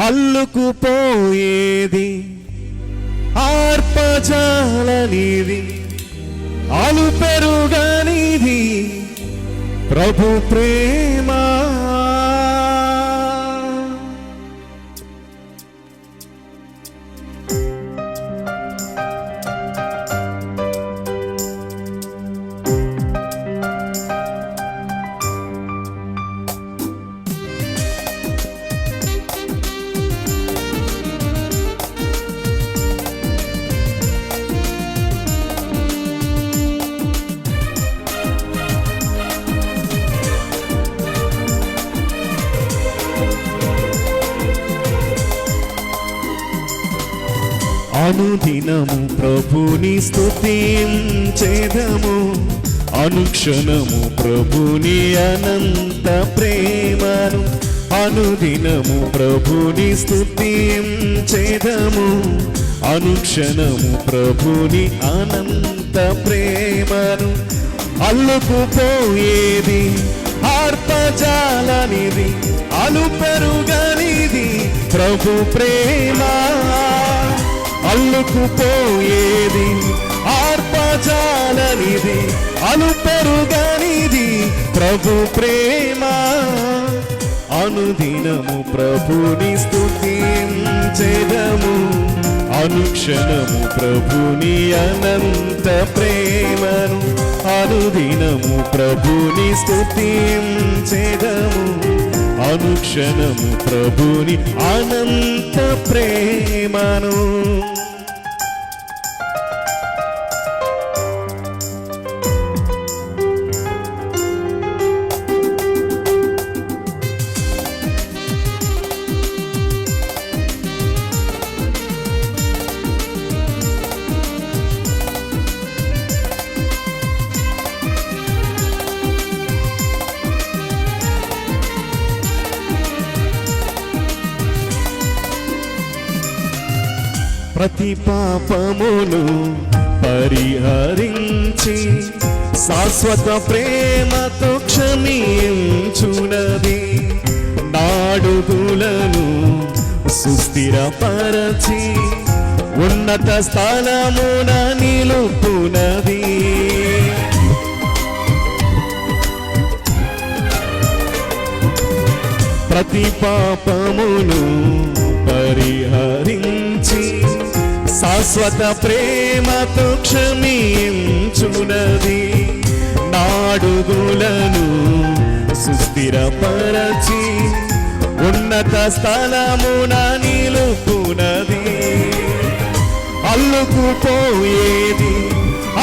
అల్లుకుపోయేది. ఆర్పజాలనిది అలు పెరుగనిది ప్రభు ప్రేమ అనుదినము ప్రభుని స్తుతించేదము. అనుక్షణము ప్రభుని అనంత ప్రేమను. అనుదినము ప్రభుని స్తుతించేదము. అనుక్షణము ప్రభుని అనంత ప్రేమను. అల్లుకుపోయేది ఆర్తజాలనిది అలుపెరుగనిది ప్రభు ప్రేమ. అల్లుకుపోయేది ఆర్పజాలనిది అలుపెరుగనిది ప్రభు ప్రేమ. అనుదినము ప్రభుని స్తుతించెదము అనుక్షణము ప్రభుని అనంత ప్రేమను. అనుదినము ప్రభుని స్తుతించెదము అనుక్షణము ప్రభుని అనంత ప్రేమను. ప్రతి పాపమును పరిహరించి శాశ్వత ప్రేమతో క్షమించునది. నాడుగులను సుస్థిరపరచి ఉన్నత స్థానమున నిలుపునది. ప్రతి పాపమును పరిహరించి శాశ్వత ప్రేమతో క్షమించునది నాడుగులను సుస్థిరపరచి ఉన్నత స్థలమున నిలుపునది. అల్లుకుపోయేది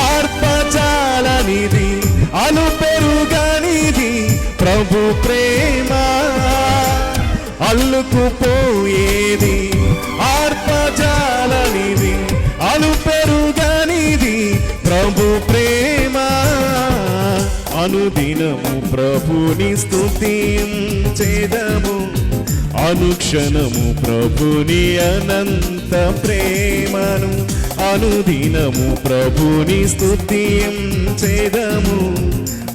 ఆర్పచాలనిది అలు పెరుగనిది ప్రభు ప్రేమ. అల్లుకుపోయేది అనుదినము ప్రభుని స్తుతించేదము అనుక్షణము ప్రభుని అనంత ప్రేమను. అనుదినము ప్రభుని స్తుతించేదము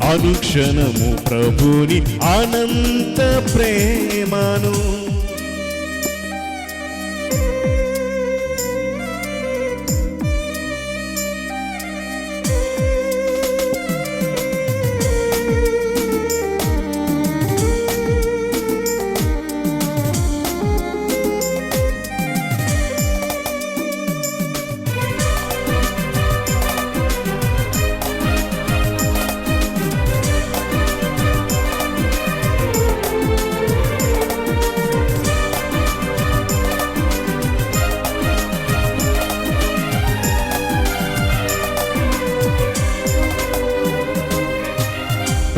అనుక్షణము ప్రభుని అనంత ప్రేమను.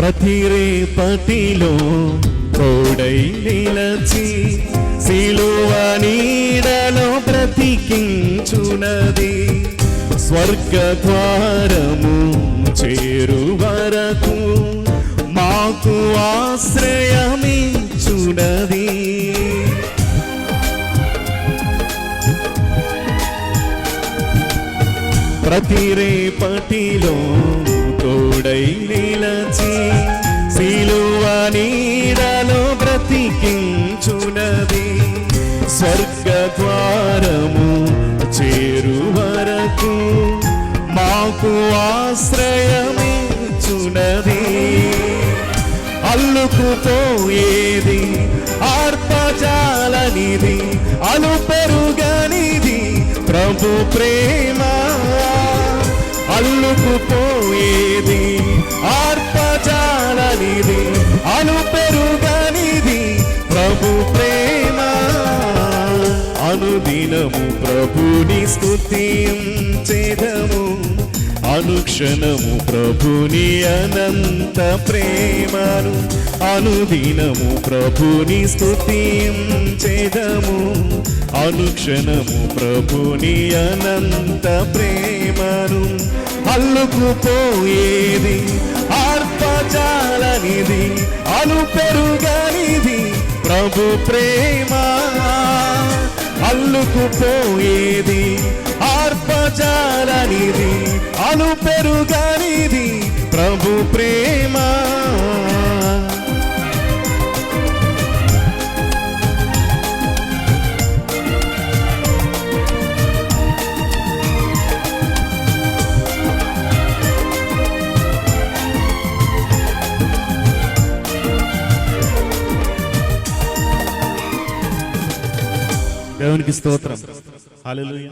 ప్రతి రేపటిలో తోడై నిలచి సిలువ నీడలో బ్రతికించునది స్వర్గ ద్వారము చేరు వరకు మాకు ఆశ్రయమించునది. ప్రతి రేపటిలో తోడై నిలచి నీడలో బ్రతికించునది. స్వర్గద్వారము చేరు వరకు మాకు ఆశ్రయమిచ్చునది. అల్లుకుపోయేది ఆర్పజాలనిది అలు పెరుగనిది ప్రభు ప్రేమ. అల్లుకుపోయేది ఆర్పజాలనిది అలు పెరుగనిది ప్రభు ప్రేమ. అనుదినము ప్రభుని స్తుతించేదము అనుక్షణము ప్రభుని అనంత ప్రేమను. అనుదినము ప్రభుని స్తుతించేదము అనుక్షణము ప్రభుని అనంత ప్రేమను. అల్లుకుపోయేది చాలనిది అను పెరుగనిది ప్రభు ప్రేమ. అల్లుకుపోయేది ఆర్పజాలనిది అను పెరుగనిది ప్రభు ప్రేమ. ദൈവനിക്ക് സ്തോത്രം. ഹല്ലേലൂയ.